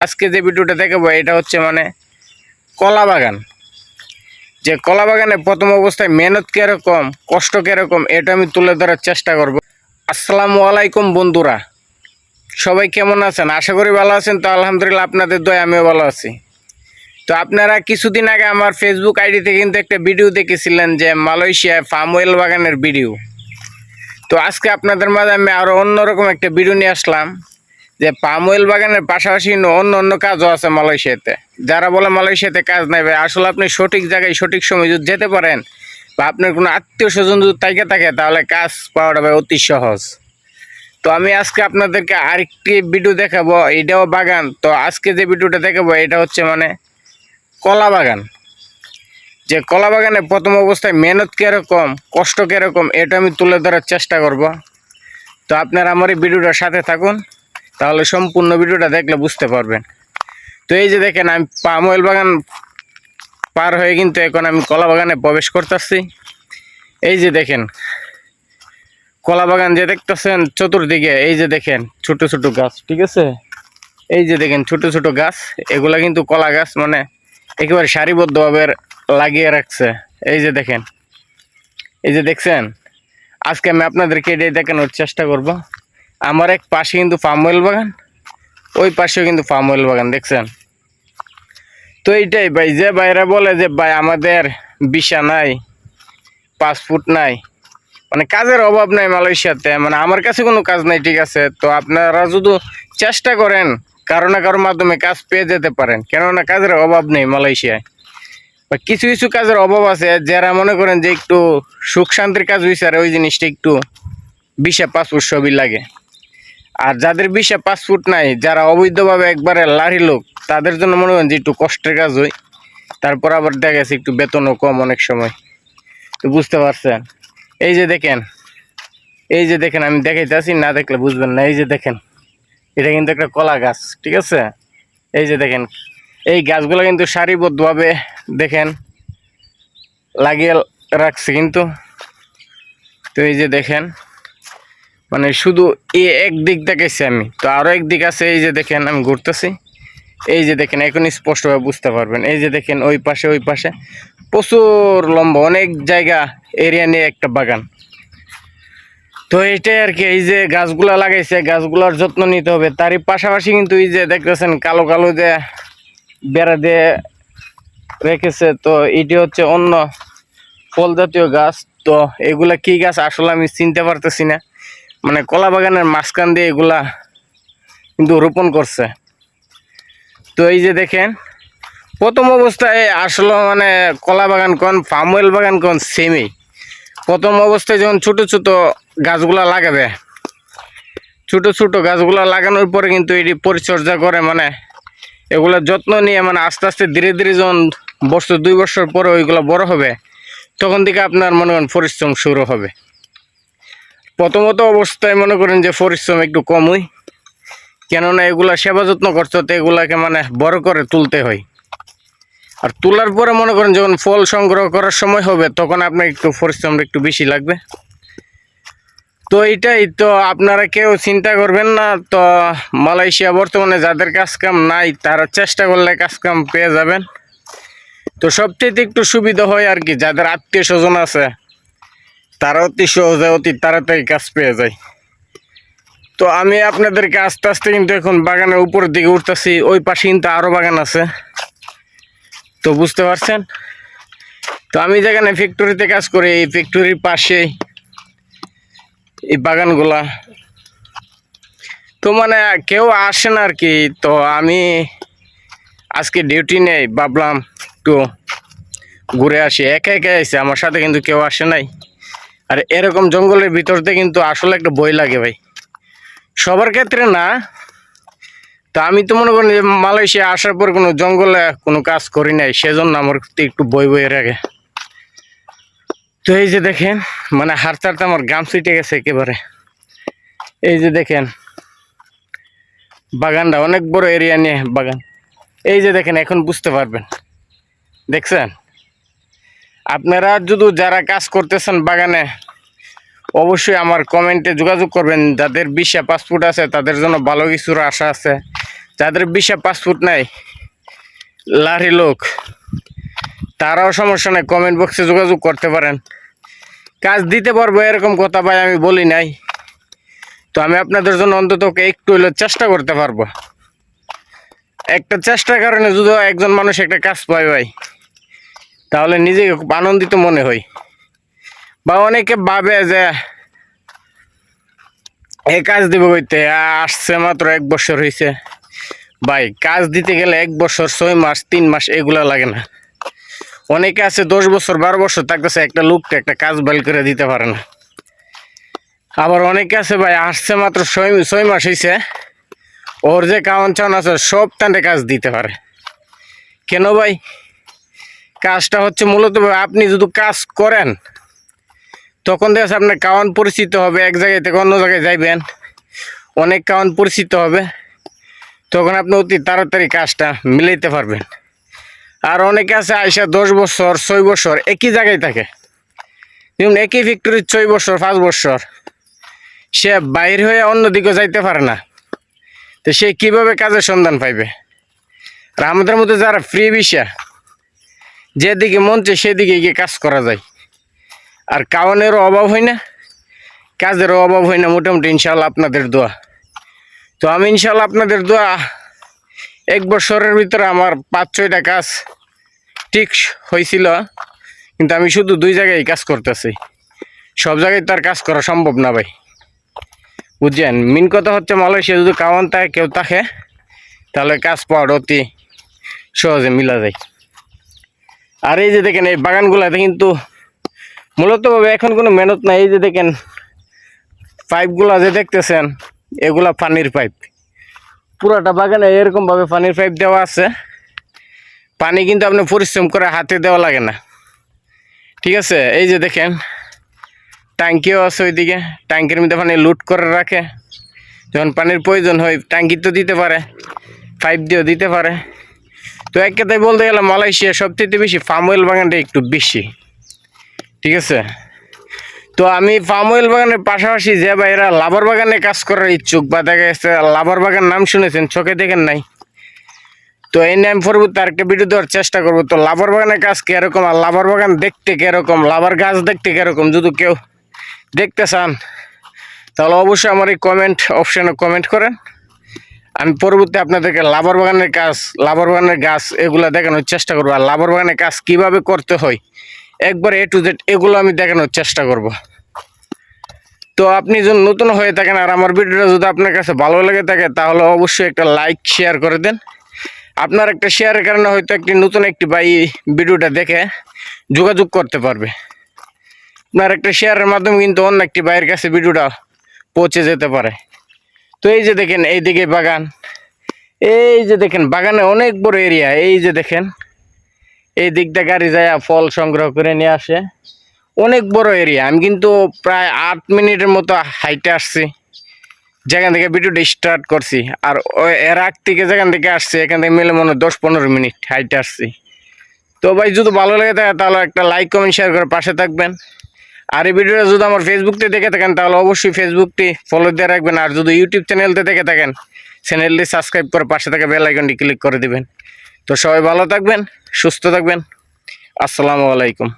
আজকে যে ভিডিওটা দেখাবো, এটা হচ্ছে মানে কলা বাগান। যে কলা বাগানে প্রথম অবস্থায় মেহনত কীরকম, কষ্ট কীরকম, এটা আমি তুলে ধরার চেষ্টা করব। আসসালামু আলাইকুম বন্ধুরা, সবাই কেমন আছেন? আশা করি ভালো আছেন। তো আলহামদুলিল্লাহ আপনাদের দয় আমিও ভালো আছি। তো আপনারা কিছুদিন আগে আমার ফেসবুক আইডিতে কিন্তু একটা ভিডিও দেখেছিলেন যে মালয়েশিয়ায় ফার্ম ওয়েল বাগানের ভিডিও তো আজকে আপনাদের মাঝে আমি আরও অন্যরকম একটা ভিডিও নিয়ে আসলাম। যে পাম অয়েল বাগানের পাশাপাশি অন্য অন্য কাজও আছে মালয়েশিয়াতে। যারা বলে মালয়েশিয়াতে কাজ ভাই, আসলে আপনি সঠিক জায়গায় সঠিক সময় যদি যেতে পারেন বা আপনার কোনো আত্মীয় স্বজন যদি তাইকে থাকে, তাহলে কাজ পাওয়াটা অতি সহজ। তো আমি আজকে আপনাদেরকে আরেকটি ভিডিও দেখাবো, এটাও বাগান। তো আজকে যে ভিডিওটা দেখাবো, এটা হচ্ছে মানে কলা বাগান। যে কলা বাগানে প্রথম অবস্থায় মেহনত কীরকম, কষ্ট কীরকম, এটা আমি তুলে ধরার চেষ্টা করব। তো আপনারা আমার এই ভিডিওটার সাথে থাকুন। তাহলে সম্পূর্ণ ভিডিওটা দেখলে বুঝতে পারবেন। তো এই যে দেখেন, আমি পাম অয়েল বাগান পার হয়ে কিন্তু এখন আমি কলা বাগানে প্রবেশ করতেছি। এই যে দেখেন, কলা বাগান যে দেখতেছেন চতুর্দিকে, এই যে দেখেন ছোট ছোট গাছ, ঠিক আছে? এই যে দেখেন ছোট ছোট গাছ, এগুলা কিন্তু কলা গাছ মানে একেবারে সারিবদ্ধভাবে লাগিয়ে রাখছে। এই যে দেখেন, এই যে দেখছেন? আজকে আমি আপনাদেরকে এটাই দেখানোর চেষ্টা করব। আমার এক পাশে কিন্তু ফার্ম অয়েল বাগান, ওই পাশেও কিন্তু ফার্ম অয়েল বাগান, দেখছেন? তো এইটাই ভাই, যে ভাইরা বলে যে, ভাই, আমাদের বিশা নাই পাসপোর্ট নাই। মানে কাজের অভাব নাই মালয়েশিয়াতে মানে আমার কাছে কোনো কাজ নাই, ঠিক আছে? তো আপনারা যদি চেষ্টা করেন, কারও না কারোর মাধ্যমে কাজ পেয়ে যেতে পারেন, কেননা কাজের অভাব নেই মালয়েশিয়ায়। বা কিছু কিছু কাজের অভাব আছে, যারা মনে করেন যে একটু সুখ শান্তির কাজ হয়েছে আর ওই জিনিসটা একটু বিশে পাসপোর্ট সবই লাগে। আর যাদের বিশে পাসপোর্ট নাই, যারা অবৈধভাবে একবারে লারি লোক, তাদের জন্য মনে করেন যে একটু কষ্টের কাজ হয়। তারপর আবার দেখা গেছে একটু বেতনও কম অনেক সময়। তো বুঝতে পারছেন? এই যে দেখেন, এই যে দেখেন, আমি দেখাইতেছি না দেখলে বুঝবেন না। এই যে দেখেন, এটা কিন্তু একটা কলা গাছ, ঠিক আছে? এই যে দেখেন, এই গাছগুলো কিন্তু সারিবদ্ধভাবে দেখেন, লাগিয়ে রাখছে কিন্তু। তো এই যে দেখেন মানে শুধু এই এক দিক দেখাইছি আমি। তো আরও এক দিক আছে, এই যে দেখেন আমি ঘুরতেছি। এই যে দেখেন, এখন স্পষ্টভাবে বুঝতে পারবেন। এই যে দেখেন, ওই পাশে ওই পাশে। প্রচুর লম্বা, অনেক জায়গা এরিয়া নিয়ে একটা বাগান। তো এইটাই আর কি, এই যে গাছগুলা লাগাইছে, গাছগুলার যত্ন নিতে হবে। তারই পাশাপাশি কিন্তু এই যে দেখতেছেন, কালো কালো যে বেড়া দিয়ে রেখেছে, তো এটি হচ্ছে অন্য ফল জাতীয় গাছ। তো এগুলা কি গাছ আসলে আমি চিনতে পারতেছি না। মানে কলা বাগানের মাঝখান দিয়ে এগুলা কিন্তু রোপণ করছে। তো এই যে দেখেন, প্রথম অবস্থায় আসলে মানে কলা বাগান কোন ফার্ম অয়েল বাগান কোন সেমই প্রথম অবস্থায় যখন ছোট ছোট গাছগুলা লাগাবে, ছোট ছোট গাছগুলা লাগানোর পরে কিন্তু এটি পরিচর্যা করে মানে এগুলোর যত্ন নিয়ে মানে আস্তে আস্তে ধীরে ধীরে যখন বছর দুই বছর পরে ওইগুলো বড় হবে, তখন থেকে আপনার মনে করেন পরিশ্রম শুরু হবে। প্রথমত অবস্থায় মনে করেন যে পরিশ্রম একটু কমই। কেননা এগুলা সেবা যত্ন করতে হতে এগুলাকে মানে বড় করে তুলতে হয়। আর তোলার পরে মনে করেন যখন ফল সংগ্রহ করার সময় হবে, তখন আপনার একটু পরিশ্রমটা একটু বেশি লাগবে। তো এইটাই তো আপনারা কেউ চিন্তা করবেন না, তো মালয়েশিয়া বর্তমানে যাদের কাজ কাম নাই, তারা চেষ্টা করলে কাজ কাম পেয়ে যাবেন। তো সবচেয়ে একটু সুবিধা হয় আর কি, যাদের আত্মীয় স্বজন আছে তারা অতি সহজে অতি তাড়াতাড়ি কাজ পেয়ে যায়। তো আমি আপনাদেরকে আস্তে আস্তে কিন্তু এখন বাগানের উপরের দিকে উঠতেছি, ওই পাশে কিন্তু আরও বাগান আছে। তো বুঝতে পারছেন? তো আমি যেখানে ফ্যাক্টরিতে কাজ করি, এই ফ্যাক্টরির পাশেই এই বাগানগুলা। তো মানে কেউ আসে না আর কি, তো আমি আজকে ডিউটি নেই, ভাবলাম একটু ঘুরে আসি। একা একা এসে আমার সাথে কিন্তু কেউ আসে নাই। আর এরকম জঙ্গলের ভিতরতে কিন্তু আসলে একটা বই লাগে ভাই। সবার ক্ষেত্রে না, তা আমি তো মনে করি মালয়েশিয়া আসার পর কোনো জঙ্গলে কোনো কাজ করি নাই, সেজন্য আমার একটু বই বই রাখে তো এই যে দেখেন মানে হাঁটতে হাঁটতে আমার গাম ছিটে গেছে একেবারে। এই যে দেখেন, বাগানটা অনেক বড় এরিয়া নিয়ে বাগান। এই যে দেখেন, এখন বুঝতে পারবেন। দেখছেন? আপনারা যদি যারা কাজ করতেছেন বাগানে, অবশ্যই আমার কমেন্টে যোগাযোগ করবেন। যাদের বিশা পাসপোর্ট আছে, তাদের জন্য ভালো কিছুর আশা আছে। যাদের বিশে পাসপোর্ট নাই, লারি লোক, তারাও সমস্যা নেই, কমেন্ট বক্সে যোগাযোগ করতে পারেন। কাজ দিতে পারব এরকম কথা ভাই, আমি বলি নাই। তো আমি আপনাদের জন্য অন্তত একটু হলেও চেষ্টা করতে পারব। একটা চেষ্টার কারণে যদি একজন মানুষ একটা কাজ পায় ভাই তাহলে নিজেকে খুব আনন্দিত মনে হয়। বা অনেকে ভাবে যে এই কাজ দিব কইতে আসছে মাত্র এক বছর হয়েছে ভাই, কাজ দিতে গেলে এক বছর, ছয় মাস, তিন মাস এগুলা লাগে না। অনেকে আছে দশ বছর, বারো বছর থাকতেছে, একটা লোককে একটা কাজ বেল করে দিতে পারে না। আবার অনেকে আছে ভাই, আসছে মাত্র ছয় ছয় মাস হয়েছে ওর যে কাউন চাউন আছে, সব টানে কাজ দিতে পারে। কেন ভাই? কাজটা হচ্ছে মূলত আপনি যদি কাজ করেন, তখন দেখা আপনার কাওয়ান পরিচিত হবে, এক জায়গায় থেকে অন্য জায়গায় যাইবেন। অনেক কাওয়ান পরিচিত হবে, তখন আপনি অতি তাড়াতাড়ি কাজটা মিলাইতে পারবেন। আর অনেকে আছে আইসা দশ বছর, ছয় বছর একই জায়গায় থাকে। যেমন একই ফ্যাক্টরির ছয় বছর, পাঁচ বছর, সে বাইর হয়ে অন্যদিকে যাইতে পারে না। তো সে কীভাবে কাজের সন্ধান পাইবে? আর আমাদের মধ্যে যারা ফ্রি বিষা যেদিকে মন চায় সেদিকে গিয়ে কাজ করা যায়। আর কাওয়ানেরও অভাব হয় না, কাজেরও অভাব হয় না, মোটামুটি ইনশাল্লাহ আপনাদের দোয়া। তো আমি ইনশাল্লাহ আপনাদের দোয়া, এক বছরের ভিতরে আমার পাঁচ ছয়টা কাজ ঠিক হয়েছিল, কিন্তু আমি শুধু দুই জায়গায় কাজ করতেছি। সব জায়গায় তো আর কাজ করা সম্ভব না ভাই। বুঝছেন? মেন কথা হচ্ছে মালয়েশিয়া যদি কাওয়ান থাকে, কেউ থাকে, তাহলে কাজ পাওয়ার অতি সহজে মিলা যায়। আর এই যে দেখেন, এই বাগানগুলাতে কিন্তু মূলত ভাবে এখন কোনো মেহনত নাই। এই যে দেখেন, পাইপগুলা যে দেখতেছেন, এগুলা পানির পাইপ। পুরাটা বাগানে এরকমভাবে পানির পাইপ দেওয়া আছে। পানি কিন্তু আপনি পরিশ্রম করে হাতে দেওয়া লাগে না। ঠিক আছে? এই যে দেখেন, ট্যাঙ্কিও আছে ওইদিকে। ট্যাঙ্কির মধ্যে পানি লুট করে রাখে। যখন পানির প্রয়োজন হয়, ট্যাঙ্কি তো দিতে পারে, পাইপ দিয়েও দিতে পারে। তো এক কথায় বলতে গেলে মালয়েশিয়া সবথেকে বেশি ফার্ম অয়েল বাগানটা একটু বেশি। ঠিক আছে? তো আমি পাম অয়েল বাগানের পাশাপাশি যে ভাইরা লাবর বাগানে কাজ করার ইচ্ছুক বা দেখা গেছে লাবর বাগান নাম শুনেছেন, চোখে দেখেন নাই। তো এই নাম পরবর্তী আরেকটা ভিডিও দেওয়ার চেষ্টা করব। তো লাবর বাগানের কাজ কীরকম আর লাবর বাগান দেখতে কীরকম? লাবর গাছ দেখতে কীরকম? যদি কেউ দেখতে চান, তাহলে অবশ্যই আমার এই কমেন্ট অপশানে কমেন্ট করেন। আমি পরবর্তী আপনাদেরকে লাবর বাগানের কাজ লাবর বাগানের গাছ এগুলো দেখানোর চেষ্টা করব। আর লাবর বাগানের কাজ কীভাবে করতে হয়, একবার এ টু জেড এগুলো আমি দেখানোর চেষ্টা করব। তো আপনি যদি নতুন হয়ে থাকেন আর আমার ভিডিওটা যদি আপনার কাছে ভালো লেগে থাকে, তাহলে অবশ্যই একটা লাইক শেয়ার করে দেন। আপনার একটা শেয়ারের কারণে হয়তো একটি নতুন একটি বাই ভিডিওটা দেখে যোগাযোগ করতে পারবে। আপনার একটা শেয়ারের মাধ্যমে কিন্তু অন্য একটি বাইয়ের কাছে ভিডিওটা পৌঁছে যেতে পারে। তো এই যে দেখেন, এই দিকে বাগান। এই যে দেখেন, বাগানে অনেক বড় এরিয়া এই যে দেখেন, এই দিক দিয়ে গাড়ি যায় ফল সংগ্রহ করে নিয়ে আসে। অনেক বড় এরিয়া আমি কিন্তু প্রায় আট মিনিটের মতো হাইটে আসছি। যেখান থেকে ভিডিওটা স্টার্ট করছি। আর ওই এর আগ থেকে যেখান থেকে আসছি, এখান থেকে মিলে মনে দশ পনেরো মিনিট হাইটে আসছি। তো ভাই, যদি ভালো লাগে থাকে তাহলে একটা লাইক কমেন্ট শেয়ার করে পাশে থাকবেন। আর এই ভিডিওটা যদি আমার ফেসবুকতে দেখে থাকেন, তাহলে অবশ্যই ফেসবুকটি ফলো দিয়ে রাখবেন। আর যদি ইউটিউব চ্যানেলতে দেখে থাকেন চ্যানেলটি সাবস্ক্রাইব করে পাশে থাকা বেল আইকনটি ক্লিক করে দিবেন। তো সবাই ভালো থাকবেন, সুস্থ থাকবেন। আসসালামু আলাইকুম।